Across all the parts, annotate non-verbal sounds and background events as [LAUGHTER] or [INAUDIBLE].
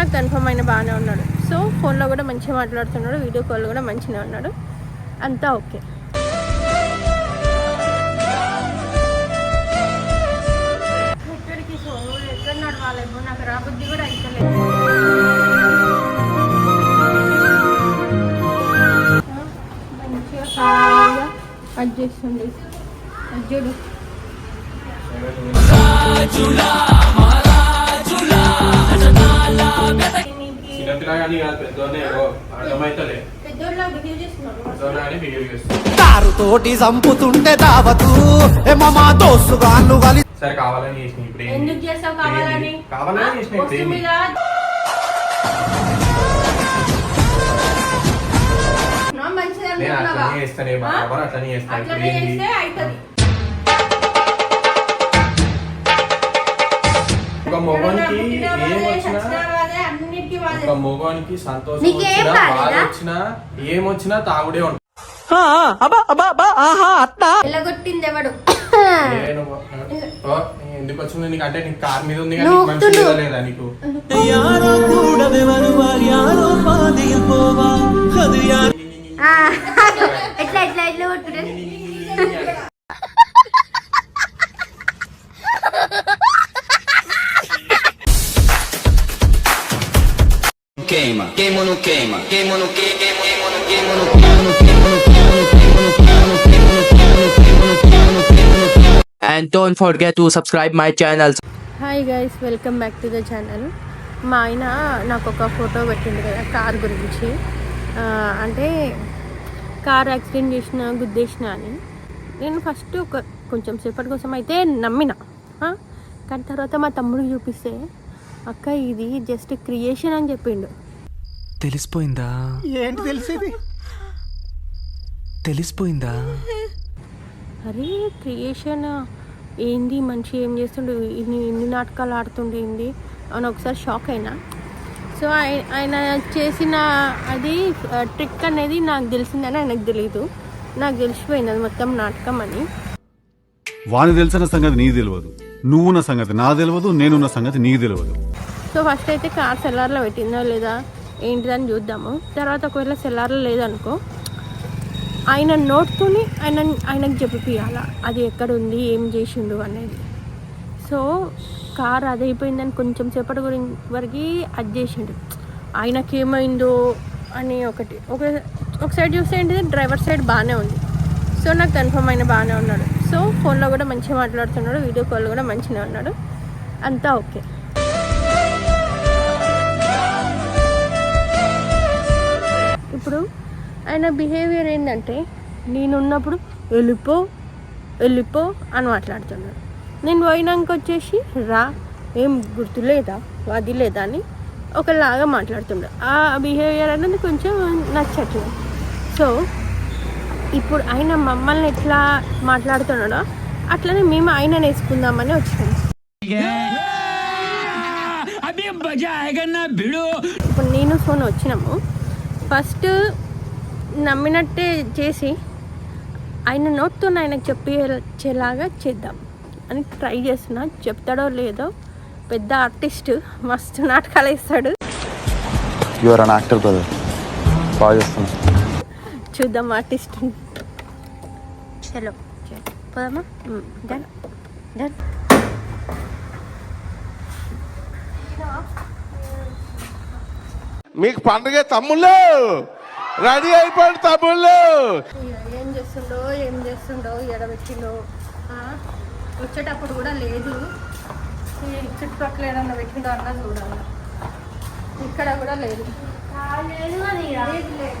నాకు కన్ఫర్మ్ అయిన బాగానే ఉన్నాడు. సో ఫోన్లో కూడా మంచిగా మాట్లాడుతున్నాడు వీడియో కాల్ కూడా మంచిగా ఉన్నాడు. అంతా ఓకే. ఎక్కడికి సో ఎక్కడ నడవాలేమో నాకు రాబుద్ది కూడా అయితలేదు చేస్తుంది చూడు తోటి చంపుతుంటే దావతు మా దోస్తు గాళ్ళు కలి సరే కావాలని చేసిన ఇప్పుడు ఎందుకు చేస్తావు కావాలని? కావాలని చేసిన మంచిదని అట్లనే చేస్తాను అట్లనే చేస్తే అవుతుంది ఒక మొగానికి ఒక మొగానికి సంతోషం నీకేం వచ్చినా బాధ కాలేదా? వచ్చినా ఏం వచ్చినా తాగుడే ఉంటాడు ఎవడు ఎందుకు వచ్చింది నీకు అంటే నీకు కార్ మీద ఉంది కానీ నీకు నువ్వు లేదా నీకు ఎట్లా ఎట్లా ఎట్లా queima, no queima, queima no queima, queima no queima no queima no queima no queima no queima no queima no queima no queima no queima no queima no queima no queima and don't forget to subscribe my channel hi guys welcome back to the channel మా ఆయన నాకు ఒక photo పెట్టింది కదా car గురించి అంటే car accident చేసిన గుద్దేసిన అని నేను ఫస్ట్ ఒక కొంచెం సేపటి కోసం అయితే నమ్మిన కానీ తర్వాత మా తమ్ముడికి చూపిస్తే అక్క ఇది జస్ట్ క్రియేషన్ అని చెప్పిండు తెలిసిపోయిందా? ఏంటి తెలిసేది? తెలిసిపోయిందా? అరే క్రియేషన్. ఏంది మనిషి ఏం చేస్తుండు? ఇన్ని ఇన్ని నాటకాలు ఆడుతుండే ఏంది? అని ఒకసారి షాక్ అయినా? సో ఆయ- ఆయన చేసిన అది ట్రిక్ అనేది నాకు తెలిసిందని ఆయనకు తెలియదు నాకు తెలిసిపోయింది అది మొత్తం నాటకం అని. వాని తెలిసిన సంగతి నీకు తెలియదు. నువ్వున్న సంగతి నా తెలియదు నేనున్న సంగతి నీకు తెలియదు. సో ఫస్ట్ అయితే కార్ సెల్లార్లో పెట్టిందో లేదా? ఏంటిదని చూద్దాము. తర్వాత ఒకవేళ సెల్లార్లో లేదనుకో ఆయన నోట్తోని ఆయన ఆయనకు చెప్పియాల అది ఎక్కడ ఉంది ఏం చేసిండు అనేది. సో కార్ అదైపోయిందని కొంచెం సేపటి గురించి వరకు అది చేసిండు. ఆయనకి ఏమైందో అని ఒకటి. ఒక ఒక సైడ్ చూస్తే ఏంటిది డ్రైవర్ సైడ్ బాగానే ఉంది. సో నాకు కన్ఫర్మ్ అయిన బాగానే ఉన్నాడు. సో ఫోన్లో కూడా మంచిగా మాట్లాడుతున్నాడు వీడియో కాల్ కూడా మంచిగా ఉన్నాడు. అంతా ఓకే. ఇప్పుడు ఆయన బిహేవియర్ ఏంటంటే నేనున్నప్పుడు వెళ్ళిపో వెళ్ళిపో అని మాట్లాడుతున్నాడు. నేను పోయినాక వచ్చేసి రా ఏం గుర్తు లేదా అది లేదా అని ఒకలాగా మాట్లాడుతున్నాడు. ఆ బిహేవియర్ అనేది కొంచెం నచ్చట్లేదు. సో ఇప్పుడు ఆయన మమ్మల్ని ఎట్లా మాట్లాడుతున్నాడో అట్లనే మేము ఆయన వేసుకుందామని వచ్చినాం. ఇప్పుడు నేను ఫోన్ వచ్చినాము. ఫస్ట్ నమ్మినట్టే చేసి ఆయన నోట్తో ఆయనకు చెప్పేలాగా చేద్దాం అని ట్రై చేస్తున్నా. చెప్తాడో లేదో పెద్ద ఆర్టిస్ట్ మస్తు నాటకాలు వేస్తాడు. యువర్ అన్ యాక్టర్ బ్రదర్ బాగా చేస్తున్నా చూద్దాం ఆర్టిస్ట్ చలో పోదామా? Done done. మీకు పండుగ తమ్ముళ్ళు. రెడీ అయిపోండి తమ్ముళ్ళు. ఏం చేస్తుండో ఏం చేస్తుండో ఎడబెట్టిండో వచ్చేటప్పుడు కూడా లేదు. చుట్టుపక్కల ఏదన్నా పెట్టిండో అన్నా చూడాలి. ఇక్కడ కూడా లేదు. లేదు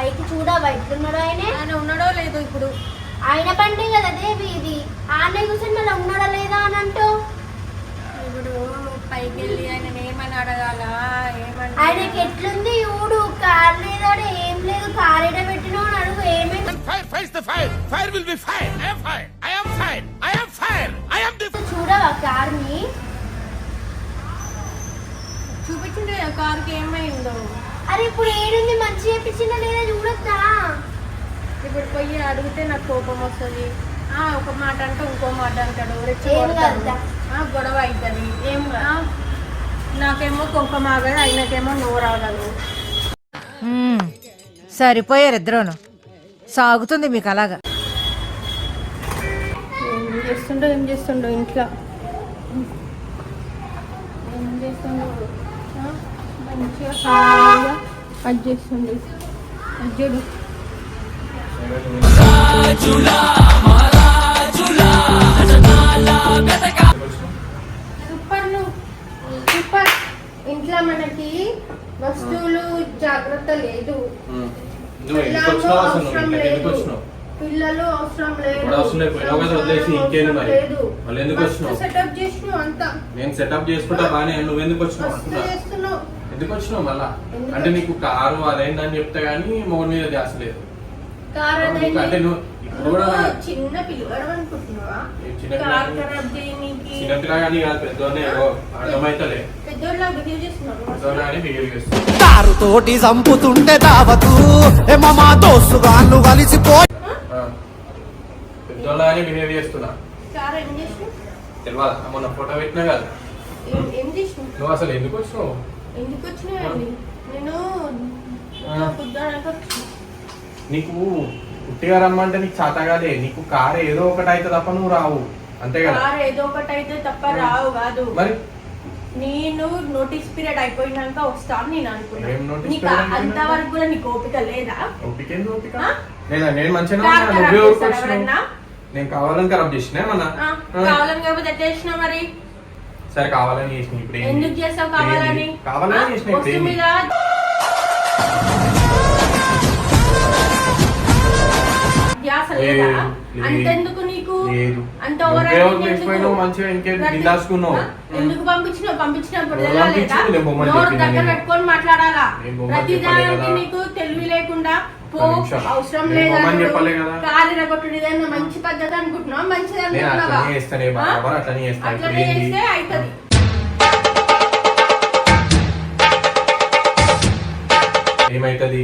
పైకి చూడా బయట ఉన్నాడో ఆయన? ఆయన ఉన్నాడో లేదు ఇప్పుడు. ఆయన పండి కదా దేవి ఇది. ఆయన కూర్చొని మళ్ళీ ఉన్నాడా లేదా అని అంటూ. ఇప్పుడు పైకి వెళ్ళి ఆయన ఏమని అడగాల? ఆయనకి ఎట్లుంది? ఊడు కార్ లేదా ఏం లేదు కార్ ఎడ పెట్టినో అని అడుగు ఏమైంది చూడవా కార్ని చూపించింది కార్కి ఏమైందో. అరే ఇప్పుడు ఏడుంది? మంచి చేపించిందా లేదా చూడొద్దా ఇప్పుడు పోయి అడిగితే నాకు కోపం వస్తుంది. ఆ, ఒక మాట అంటే ఇంకో మాట అంటాడు. ఆ, గొడవ అవుతుంది ఏం నాకేమో కుంకుమ ఆగదు ఆయనకేమో నోరు ఆగదు సరిపోయారు ఇద్దరును. సాగుతుంది మీకు అలాగా. ఏం చేస్తుండో ఏం చేస్తుండో ఇంట్లో. ఏం చేస్తుండో? ఆ, మంచిగా అది చేస్తుండే అది చూడు. Super super. ఇంట్లో మనకి వస్తువులు జాగ్రత్త లేదు. పిల్లలు అవసరం లేదు పిల్లలు అవసరం లేదు. సెటప్ చేసినావు అంతా. నేను సెటప్ చేసుకుంటా బానే నువ్వు ఎందుకు వచ్చినావు? ఎందుకు వచ్చినావు మళ్ళా? అంటే నీకు కారు అదైందని చెప్తే గానీ మొగడి మీద ధ్యాస లేదు. కార్ నీకు అంటే నువ్వు ఇప్పుడు కూడా నువ్వు చిన్న పిల్లవాడు అనుకుంటున్నావా? ఏ చిన్న కార్ కాదు పెద్దోనే అర్థమైతలే. తోటి చంపుతుంటే దావతు మా దోస్తుగాళ్ళు కలిసిపో ఆ. పెద్దోళ్ళ కానీ బిహేవ్ చేస్తున్నా. తెలియదు మొన్న ఫోటో పెట్టినా కదా? నువ్వు అసలు ఎందుకు వచ్చినావు? ఎందుకు వచ్చినాయండి నేను. నీకు పుట్టిగా రమ్మంటే నీకు చాతగాలే నీకు కారు ఏదో ఒకటి అయితే తప్ప నువ్వు రావు. అంతే కదా? కార్ ఏదో ఒకటి అయితే తప్ప రావు కాదు. మరి? నేను నోటీస్ పీరియడ్ అయిపోయినాక వస్తాను నేను అనుకున్నాను? అంతవరకు కూడా నీకు ఓపిక లేదా? ఓపిక ఏంది ఓపిక? ఆ? నేను మంచిగా నువ్వే? నేను కావాలని ఖరాబ్ చేసిన ఆ. కావాలని ఎట్లా చేసినా మరి? సరే కావాలని చేసిన ఇప్పుడు? ఎందుకు చేసావు కావాలని? కావాలని? చేసిన ఇప్పుడు. అంతెందుకు నీకు. అంత? మంచిగా? ఎందుకు పంపించినావు పంపించినప్పుడు నోరు దగ్గర. పెట్టుకొని మాట్లాడాలా నేను బొమ్మలు ప్రతి చెప్పలే దానికి కదా. నీకు తెలివి లేకుండా పో. అవసరం లేదా ఇదన్నా మంచి పద్ధతి అనుకుంటున్నావు మంచిది అనుకుంటున్నావా? అట్లనే? చేస్తే? అవుతుంది ఏమైతది?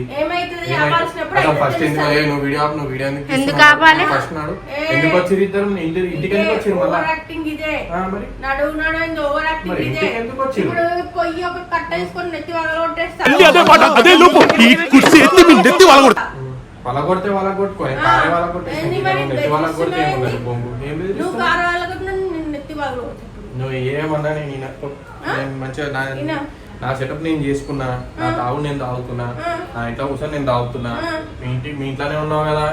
ఫస్ట్ ఎందుకు నువ్వు వీడియో ఆపు, నువ్వు వీడియో ఎందుకు? ఆపాలి? ఫస్ట్ నాడు. ఎందుకు వచ్చిర్రు ఇద్దరు? ఇంటి ఇంటికి ఎందుకు వచ్చిర్రు మళ్ళా? ఓవర్ యాక్టింగ్ ఇదే. మరి? నడువు నడు ఓవర్ యాక్టింగ్ ఇదే. ఎందుకు వచ్చిర్రు? ఇప్పుడు ఒక కట్ట వేసుకొని నెత్తి వగలగొట్టేస్తా అదే మాట అదే లోపు. ఈ కుర్చీ ఎత్తి మీ నెత్తి వాళ్ళ పలగొడితే వాళ్ళగొట్టుకో ఆ. కారే మరి? వాళ్ళగొడితే ఏమున్నది బెదిరిస్తున్నావు బొంగు. ఏం నువ్వు బెదిరిస్తున్నావు? కారు నేను నెత్తి వగలగొట్టా నువ్వు ఏమన్నా? నేను మంచిగా నా సెటప్ నేను చేసుకున్నా నా. తాగు నేను తాగుతున్నా ఆ. నా ఇంట్లో కూర్చొని నేను తాగుతున్నా. మీ ఇంటి మీ ఇంట్లోనే ఉన్నావు కదా?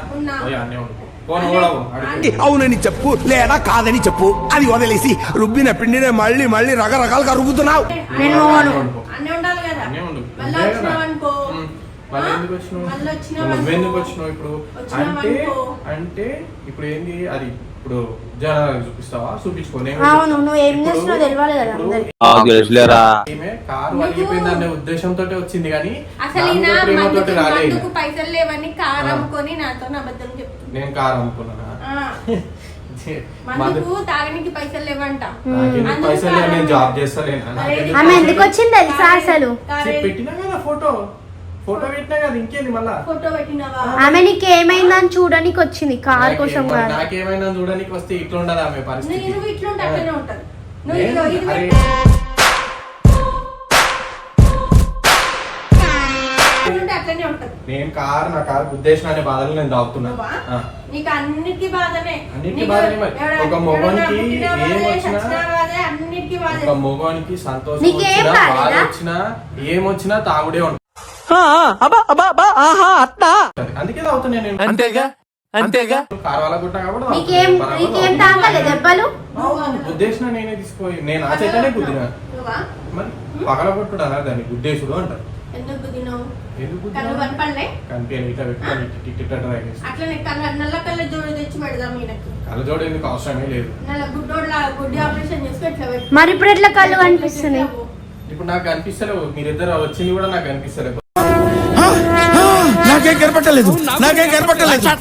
అన్నీ ఉండు. పోను కూడా పో, అడుగు. అవునని చెప్పు లేదా కాదని చెప్పు. అది వదిలేసి రుబ్బిన పిండినే మళ్ళీ మళ్ళీ రకరకాలుగా రుబ్బుతున్నావు. నేను అన్నీ ఉండు. అన్నీ ఉండాలి కదా. అన్నీ ఉండు. మళ్ళీ ఉండే వచ్చినావు? ఇప్పుడు? అంటే. అంటే ఇప్పుడు ఏంది? అది ఇప్పుడు చూపిస్తావా? చూపించుకో నేను అవును, నువ్వు ఏం ఇప్పుడు- చేస్తున్నావో తెలవాలి కదా ఇప్పుడు అందరికీ. ఈమె కారు నువ్వు- అడిగిపోయిందనే ఉద్దేశంతో వచ్చింది కానీ అసలు ఈయన మందుకు మందుకు పైసలు లేవని కారు ఆ. అమ్ముకొని నాతో అబద్ధం చెప్తుంది. నేను కారు అమ్ముకున్నానా? ఆ. [LAUGHS] మందు- మందుకు తాగనికి పైసలు లేవంట. నాకెందుకు అందుకు పైసలు లేవు, నేను కారు జాబ్ చేస్తలేనా? ఆమె ఎందుకు? వచ్చింది తెలుసా అసలు? కారే- పెట్టినా కదా ఫోటో. ఫోటో పెట్టినా కదా ఇంకేంది మళ్ళా? ఫోటో పెట్టినవా? ఆమె నీకు ఏమైందని చూడడానికి వచ్చింది కార్ కోసం మరి కాదు. నాకేమైనా చూడడానికి వస్తే ఇట్లా ఉండదు ఆమె పరిస్థితి. నువ్వు ఇట్లుంటే అట్లనే ఉంటది. నువ్వు నేను- ఇదిగో ఇది అరే, పెట్టు. ఇట్లుంటే అట్లనే ఉంటది. నేను కారు నా కారు ఉద్దేశం అనే బాధలు నేను దాగుతున్నా నువ్వా? ఆ. నీకు అన్నిటికీ బాధనే. అన్నిటికీ నీకు బాధనే మరి. ఎవడ- ఒక ఎవడన్నా మొగోనికి పుట్టినా ఏం బాధే, వచ్చినా- చచ్చినా బాధే, అన్నిటికీ బాధే. ఒక మగవానికి సంతోషం నీకేం వచ్చినా? బాధ వచ్చినా ఏమొచ్చినా తాగుడే ఉంటుంది అందుకే తాగుతున్నా నేను. అంతేగా? అంతేగా? గుట్ట కాబట్టి నీకేం నీకేం. తాగలే దెబ్బలు? ఉద్దేశం నేనే తీసుకోయి. నేను ఆ చేతనే గుద్దినా నువ్వా? మరి పగల కొట్టుడు? అన్నారు దాన్ని ఉద్దేశుడు అంటారు. ఎందుకు కళ్ళజోడు అవసరమే లేదు. నల్ల గుడ్డోడ్లా గుడ్డి ఆపరేషన్ చేసుకొని ఇట్లా పెట్టు మరి ఇప్పుడు ఎట్లా కళ్ళు కనిపిస్తున్నాయి? ఇప్పుడు నాకు కనిపిస్తలేవు. మీరిద్దరు వచ్చింది కూడా నాకు కనిపిస్తలేవు. కనపట్టలేదు నాకేం కనపట్టలేదు కదా.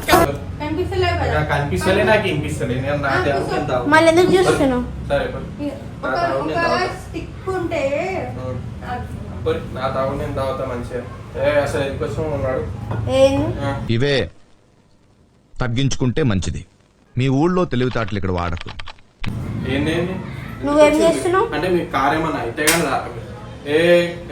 నాకు కనిపిస్తలే నేను నా. మళ్ళీ ఎందుకు చూస్తున్నావు? సరే. ఒక నా. స్టిక్ ఉంటే నేను తాగుతా మంచిగా. ఏ అసలు ఎందుకోసం ఉన్నాడు. ఇవే తగ్గించుకుంటే మంచిది. మీ ఊళ్ళో తెలివితేటలు ఇక్కడ వాడకు. ఏంది? నువ్వేం చేస్తున్నావు? అంటే మీ కార్ ఏమన్నా అయితే కానీ రాక ఏ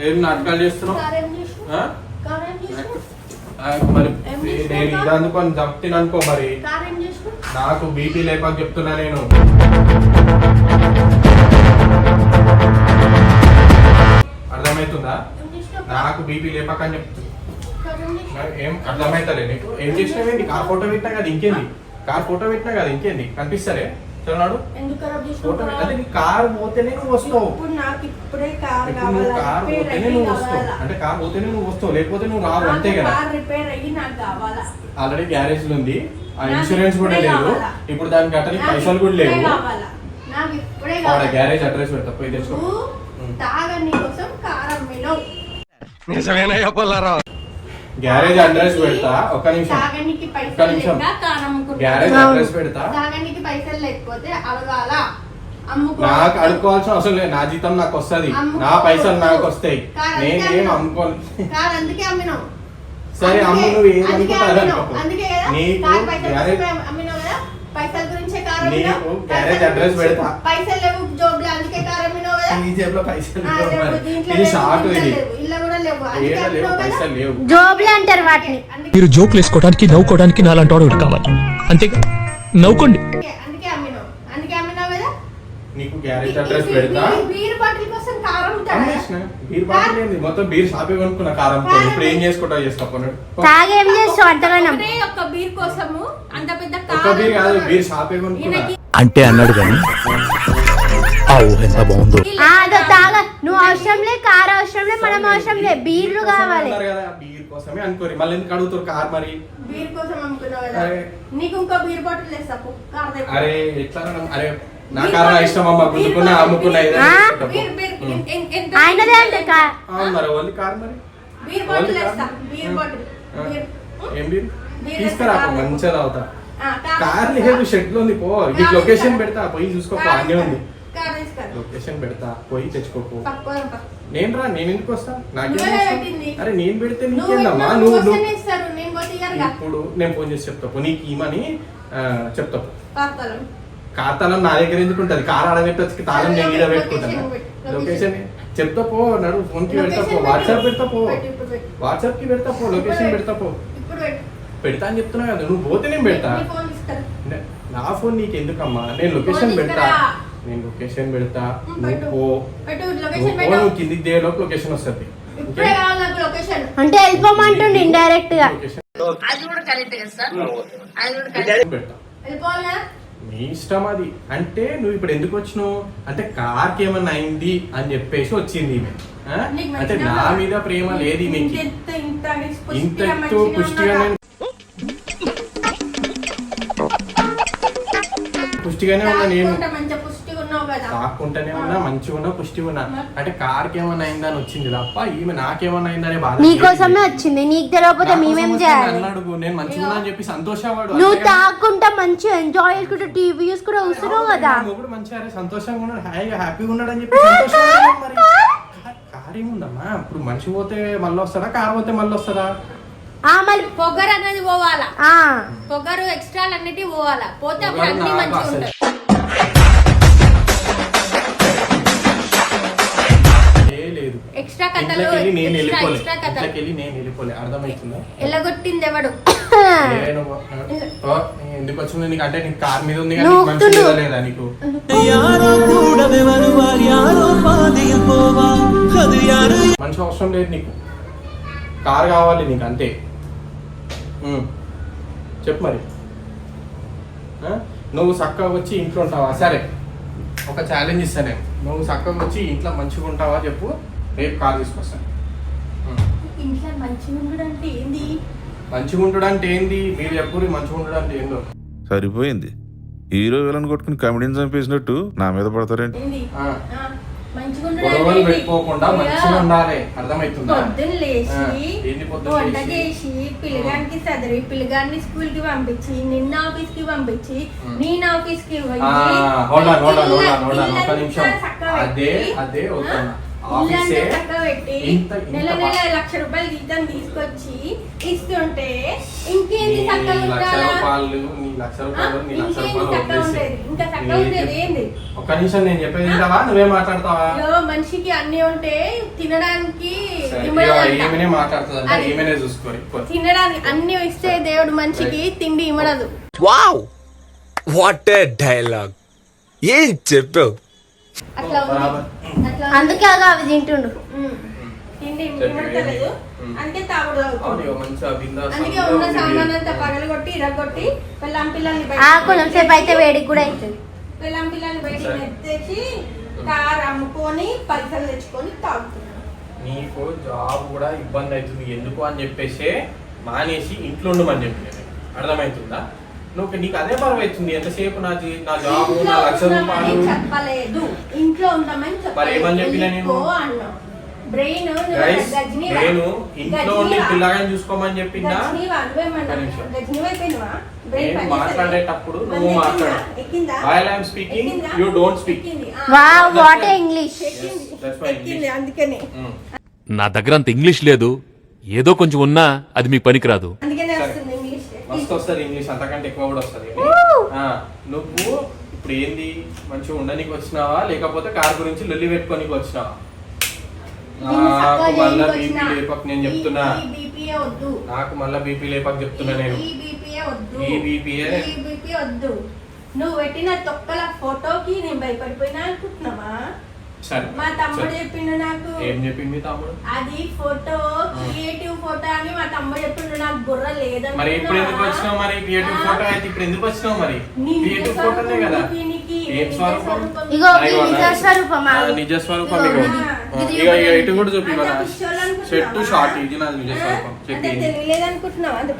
ఏం నాటకాలు చేస్తున్నావు కారేం చేసినావు? ఆ? కారేం చేసినావు? ఆ, మరి నేను? ఇది అనుకోని చెప్తాను అనుకో మరి? నాకు బీపీ లేపాక చెప్తున్నా నేను అర్థమవుతుందా? నాకు బీపీ లేపాక అని? మరి ఏం అర్థమవుతలే నీకు ఏం చేసినావేంటి కార్ ఫోటో పెట్టినా కదా ఇంకేంది కార్ ఫోటో పెట్టినా కదా ఇంకేంది కనిపిస్తలే కార్? అంటే నీ కార్ పోతేనే నువ్వు వస్తావు. ఇప్పుడు నువ్వు కార్ పోతేనే నువ్వు వస్తావు. కావాలా అంటే కార్ పోతేనే నువ్వు వస్తావు లేకపోతే నువ్వు రావు అంతే కదా? కార్ రిపేర్ అయ్యి నాకు కావాలా? ఆల్రెడీ గ్యారేజ్లో ఉంది. ఆ ఇన్సూరెన్స్ కూడా లేదు. ఇప్పుడు దానికి నాకు పైసలు కూడా లేవు. ఆడ గ్యారేజ్ అడ్రస్ పెడతా పోయి తెచ్చుకో. నువ్వు ఉం. గ్యారేజ్ అడ్రస్ పెడతా. ఒక్క నిమిషం. పైసలు నిమిషం. లేక కారం అమ్ముకుంటా. గ్యారేజ్ అడ్రస్ పెడతా. తాగనికి పైసలు లేకపోతే అడగాల? అమ్ముకో నాకు అడుకోవాల్సిన అవసరం లేదు. నా జీతం నాకు వస్తది. అమ్ముకో. నా పైసలు నాకు వస్తాయి. కాదు, నేను ఏం అమ్మినావు. అమ్ముకోను. కాదు అందుకే అమ్మినావు. సరే అందుకే- అమ్ము నువ్వు అందుకే. అందుకే కదా నీకు కారు పైసలు గ్యారేజ్ కదా? పైసల గురించే నీకు అడ్రస్ గురించి- పెడతా. పైసలు లేవు. అందుకే కారం పైసలు లేవు ఇది ఇది. పైసలు జోబులు అంటారు వాటిని. మీరు జోకులు వేసుకోవడానికి నవ్వుకోవడానికి నాలాంటి వాడు కావాలి. అంతేగా? నవ్వుకోండి. అందుకే అమ్మినావు. అందుకే అమ్మినావు కదా? నీకు గ్యారేజ్ అడ్రస్ ఈ పెడతా. బీ- బీర్ బాటిల్ కోసం కారం అమ్ముతాడా? అమ్మేసిన. బీర్ బాటిల్ ఏంది? మొత్తం బీర్ షాపే కొనుక్కున్న కారం. ఇప్పుడు ఏం చేసుకుంటావు? చేసుకో కొన్నాడు తాగి చేస్తావు? అంతగానం. ఒకటే ఒక్క బీర్ కోసము అంత పెద్ద కారం అంటే అన్నాడు కానీ ఎంత బాగుందో. తాగ. నువ్వు అవసరం లే కారు అవసరం లే మనం అవసరం లే. బీర్లు కావాలి. బీర్ కోసమే అనుకోరి. మళ్ళీ ఎందుకు అడుగుతారు కార్ మరి? బీర్ కోసం అమ్ముకున్నావు కదా. నీకు ఇంకో బీర్ బాటిల్ కార్. అరే ఎట్లా? అరే నా కారణం ఇష్టం అమ్మ అమ్ముకున్నా ఆయనదే అంటే కా- అవును మరి ఓన్లీ కార్ మరి? బీర్ బాటిల్ వేస్తా కార్? బీర్. బాటిల్? ఏం బీర్? బీర్ తీసుకురా కార్ మంచిగా తాగుతా. ఆ, కార్ కార్. లేదు షెడ్లో ఉంది పో కార్ నీకు లొకేషన్. పెడతా పోయి చూసుకోపో కార్ అన్నీ ఉంది కార్. లొకేషన్ పెడతా పోయి తెచ్చుకోపో అంట. నేను రా నేను ఎందుకు వస్తా నాకేం. అరే నేను పెడితే నీకేందమ్మా నువ్వు. ఇప్పుడు నేను ఫోన్ చేసి చెప్తా పో నీకు ఇమని చెప్తా పో. పాతాళం. ఖాతాలం నా దగ్గర ఎందుకు ఉంటుంది కార్ ఆడబెట్టొచ్చు తాళం నేను ఈడ పెట్టుకుంటాను లొకేషన్ చెప్తా పో నడు ఫోన్కి పెడతా పో వాట్సాప్. పెడతా పో. వాట్సాప్కి పెడతా పో లొకేషన్ పెడతా పో. పెడతా అని చెప్తున్నా కదా నువ్వు పోతే నేను పెడతా. నీ ఫోన్ నీకు ఎందుకమ్మా నేను లొకేషన్ పెడతా. నేను లొకేషన్ పెడతా. నువ్వు. పో. నువ్వు కిందికి దిగేలోపు లొకేషన్ వస్తుంది. అంటే వెళ్ళిపోమంటుండు ఇండైరెక్ట్గా లొకేషన్ అది కూడా కరెక్ట్ కదా సార్? అది కూడా కరెక్ట్. పెడతా. వెళ్ళిపోవాలి? కదా నీ ఇష్టం అది. అంటే నువ్వు ఇప్పుడు ఎందుకు వచ్చినావు? అంటే కార్కి ఏమన్నా అయింది అని చెప్పేసి వచ్చింది ఈమె. అంటే నా? మీద ప్రేమ లేదు ఈమెకి. ఇంత ఇంత ఇంత ఇంత పుష్టిగా పుష్టిగానే ఉన్నా నేను తాక్కుంటానే ఉన్నా మంచిగా ఉన్నా పుష్టిగా ఉన్నా. అంటే కార్కి ఏమన్నా అయిందని వచ్చింది తప్ప ఈమె నాకేమన్నా అయిందనే బాధ నీకోసమే. వచ్చింది నీకు తెలియకపోతే మేమేం వస్తే చేయాలి? నేను మంచిగా ఉన్నా అని చెప్పి సంతోషవాడు నువ్వు తాగుకుంటా మంచిగా ఎంజాయ్ చేసుకుంటా టీవీ చూసుకుంటా వస్తున్నావు కదా. మంచిగా సంతోషంగా ఉన్నాడు హాయిగా హ్యాపీగా ఉన్నాడు అని చెప్పి సంతోషంగా మరి. కార్- ఏముందమ్మా? ఇప్పుడు మనిషి పోతే మళ్ళీ వస్తుందా కార్ పోతే మళ్ళీ వస్తుందా ఆ మళ్ళీ పొగరు అనేది పోవాలా? పొగరు ఎక్స్ట్రా అన్నిటి పోవాలా? పోతే అప్పుడు అన్ని మంచిగా ఉంటాయి ఎక్స్ట్రా ఎవడు? ఎందుకు నీకు అంటే నీకు మీద ఉంది మంచి అవసరం లేదు నీకు. కార్ కావాలి నీకు అంతే. చెప్పు మరి? నువ్వు చక్కగా వచ్చి ఇంట్లో ఉంటావా? సరే. ఒక ఛాలెంజ్ ఇస్తాను నేను. నువ్వు చక్కగా వచ్చి ఇంట్లో మంచిగా ఉంటావా చెప్పు. రేపు కార్ తీసుకొస్తాను మంచిగా ఉండడం అంటే ఏంది? మంచిగా ఉంటాడు అంటే ఏంది? మీరు ఎప్పుడు మంచిగా ఉంటాడు అంటే ఏందో. సరిపోయింది. హీరో విలన్ కొట్టుకుని కమెడీని చంపేసినట్టు నా మీద పడతారేంటి ఏంది ఆ, ఆ, మంచిగా ఉండడం గొడవలు? పెట్టుకోకుండా మంచిగా ఉండాలి. అర్థమవుతుందా? పొద్దున్న లేచి వంట? చేసి పిల్లగానికి చదివి పిల్లగాన్ని స్కూల్కి పంపించి నిన్న ఆఫీస్కి పంపించి నేను ఆఫీస్కి పోయి ఇల్లంతా నిమిషం. అదే అదే ఇల్లంతా ఆఫీసే. ఇంత నెల నెల లక్ష రూపాయలు జీతం తీసుకొచ్చి ఇస్తుంటే ఇంకేంది నీ చక్కగా లక్ష ఉండాలా? రూపాయలు నీ లక్ష రూపాయలు నీ లక్ష ఇంకేంది రూపాయలు చక్కగా వదిలేసి. ఉండేది? ఇంకా చక్కగా ఉండేది ఏంది? ఒక్క నిమిషం నేను చెప్పేది వింటావా? నువ్వే మాట్లాడతావా? మనిషికి అన్ని ఉంటే తినడానికి సరే, ఏమైనా మాట్లాడుతుందంటే. అది. ఏమైనా చూసుకోరి పో. తినడానికి అన్ని ఇస్తే దేవుడు మనిషికి తిండి ఇమ్మడదు వావ్! What a dialogue. ఏం చెప్పావు? అట్లా అందుకే అవి తింటుండు. తాగుడు అందుకే ఉన్న. సామాన్ అంతా పగలగొట్టి ఇరగొట్టి పిల్లం పిల్లల్ని కొంచెం సేపు అయితే వేడికి కూడా అవుతుంది పిల్లం పిల్లల్ని బయటికి కారు అమ్ముకొని పైసలు తెచ్చుకొని తాగుతున్నాను నీకు జాబ్ కూడా ఇబ్బంది అవుతుంది. ఎందుకు అని చెప్పేసి మానేసి ఇంట్లో ఉండమని చెప్పి. అర్థమవుతుందా? నువ్వు నీకు అదే అవుతుంది. ఎంతసేపు నా జీ- నా జాబ్ నా లక్ష రూపాయలు? చెప్పలేదు. ఇంట్లో ఉండమని మరి ఏమని చెప్పినా నేను? బ్రెయిన్ నేను ఇంట్లో ఉండి పిల్లగాని చూసుకోమని చెప్పిందా. నేను మాట్లాడేటప్పుడు నువ్వు మాట్లాడు. While I'm speaking you don't speak wow what English అందుకనే. నా దగ్గర అంత ఇంగ్లీష్ లేదు. ఏదో కొంచెం ఉన్నా అది మీకు పనికిరాదు. మస్తు వస్తుంది ఇంగ్లీష్ అంతకంటే ఎక్కువ కూడా వస్తుంది. ఆ, నువ్వు ఇప్పుడు ఏంది? మంచిగా ఉండనికి వచ్చినావా? లేకపోతే కార్ గురించి లొల్లి పెట్టుకోనికి వచ్చినావా? నాకు మళ్ళా బీపీ లేపక్ నేను చెప్తున్నా. నాకు మళ్ళా బీపీ లేపక్ చెప్తున్నా నేను. ఈ బీపీఏ నువ్వు పెట్టిన తొక్కల ఫోటోకి నేను భయపడిపోయినా అనుకుంటున్నావా? సరే. మా తమ్ముడు. చెప్పిండు నాకు. ఏం చెప్పింది మీ తమ్ముడు? అది ఫోటో క్రియేటివ్ ఫోటో అని మా తమ్ముడు చెప్పిండు. నాకు బుర్ర లేదని మరి ఇప్పుడు ఎందుకు వచ్చినావు మరి? క్రియేటివ్ ఫోటో అయితే ఇప్పుడు ఎందుకు వచ్చినావు మరి? క్రియేటివ్ ఫోటోనే కదా. ఏం స్వరూపం. ఇగో నిజ స్వరూపం. నిజ స్వరూపం ఇటు కూడా చూపి అనుకుంటున్నావా? షర్ట్ షార్ట్ ఇది నాది నిజ స్వరూపం.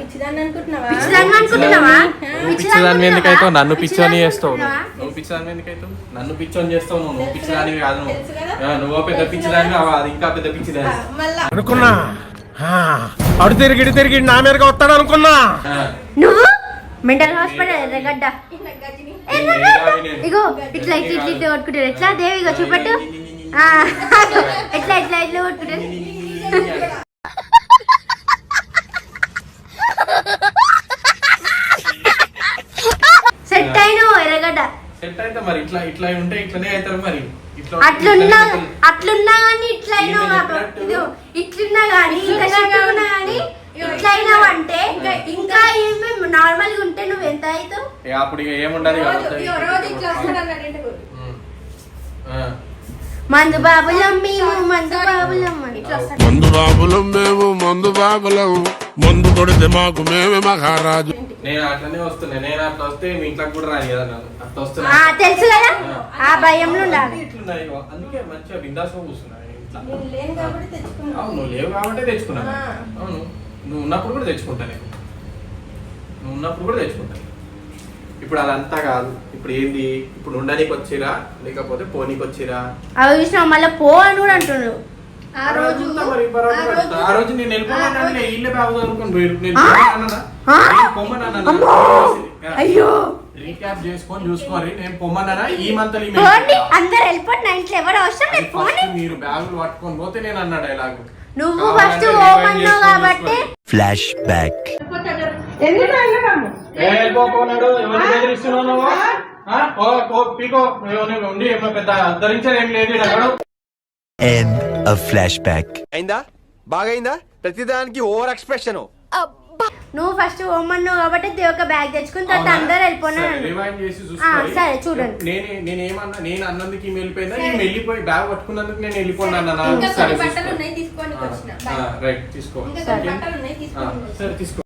పిచ్చిదాన్ని నన్ను పిచ్చోని చేస్తావు నువ్వు. ఎందుకైతావు నన్ను పిచ్చోని చేస్తావు నువ్వు కాదు నువ్వు తెలుసు కదా? ఆ, నువ్వు పెద్ద పిచ్చిదాని? అది ఇంకా పెద్ద పిచ్చిదాని మళ్ళా అనుకున్నా అడు తిరిగి తిరిగి నా మీదకి వస్తాడు అనుకున్నా నువ్వు మెంటల్ హాస్పిటల్ ఎర్రగడ్డ. ఇగో ఇట్లా ఇట్లా ఇట్లా ఇట్లా కొట్టుకుంటారు ఎట్లా దేవి ఇగో చూపెట్టు ఆ, ఎట్లా ఇట్లా ఇట్లా కొట్టుకుంటారు సెట్ అయిన అయితే మరి? ఇట్లా ఇట్లా ఉంటే ఇట్లనే అవుతారు మరి. ఇట్లా అట్లున్నా. అట్లున్నా కానీ ఇట్లున్నా కానీ కానీ ఇట్లా అంటే ఇంకా ఏమి నార్మల్గా ఉంటే నువ్వు ఎంత అవుతావు? అప్పుడు ఏముండదు. మందు బాబులం మేము మందు బాబులం మందు బాబులం మేము మందు బాబులం. మందు కొడితే మాకు మేమే మహారాజు. నేను అట్లనే వస్తున్నా. నేను అట్లా వస్తే మీ ఇంట్లోకి కూడా రాని కదా నన్ను. అట్లా వస్తున్నా. ఆ, తెలుసు కదా? ఆ. భయంలో ఉండాలి. ఇట్లున్నాయి ఇగో. అందుకే మంచిగా బిందాసం కూర్చున్నా నేను ఇంట్లో. నేను లేను కాబట్టి తెచ్చుకున్నాను అవును నువ్వు లేవు కాబట్టి తెచ్చుకున్నా ఆ. అవును. నువ్వు ఉన్నప్పుడు కూడా తెచ్చుకుంటా నేను. నువ్వు ఉన్నప్పుడు కూడా తెచ్చుకుంటా ఇప్పుడు అదంతా కాదు. ఇప్పుడు ఏంది? ఇప్పుడు ఉండడానికి వచ్చిరా లేకపోతే పోనీకి వచ్చిరా అవి చూసినా మళ్ళీ పో అని కూడా అంటున్నాడు ఆ రోజు ఆ రోజు- నేను ఇల్లే బాగు అనుకుని పోయి నేను ఆ? పొమ్మన్నానా? ఆ? నేను పొమ్మన్నానా? అమ్మో! అయ్యో! రీక్యాప్ చేసుకొని చూసుకోవాలి. నేను పొమ్మన్నానా ఈ మంత్ అందరు వెళ్ళిపోండి నా ఇంట్లో ఎవరు అవసరం లేదు పోండి మీరు బ్యాగులు పట్టుకొని పోతే నేను అన్నా డైలాగ్ నువ్వు ఫస్ట్ కాబట్టి. Flash back? వెళ్ళిపోకున్నాడు బెదిరిస్తున్నావు నువ్వు? పీకో. ఎవరిని ఉండి ఏమో పెద్ద ఏం లేదు ఆఫ్ ఫ్లాష్ బ్యాక్ అయిందా? బాగైందా? ప్రతిదానికి ఓవర్ ఎక్స్ప్రెషన్. నువ్వు ఫస్ట్ ఓమన్నావు కాబట్టి దేవక బ్యాగ్ తెచ్చుకుని తర్వాత? అందరు వెళ్ళిపోయినారు సరే, ఆ, చూడండి. నేనే నేను ఏమన్నా నేను అన్నందుకు ఈమె వెళ్ళిపోయిందా? ఈమె వెళ్ళిపోయి బ్యాగ్ పట్టుకున్నందుకు నేను వెళ్ళిపోయినా ఇంకా కొన్ని బట్టలు ఉన్నాయి తీసుకొని వచ్చిన రైట్ తీసుకో. ఇంకా ఓకే? కొన్ని బట్టలు ఉన్నాయి ఆ, తీసుకొని సరే తీసుకో.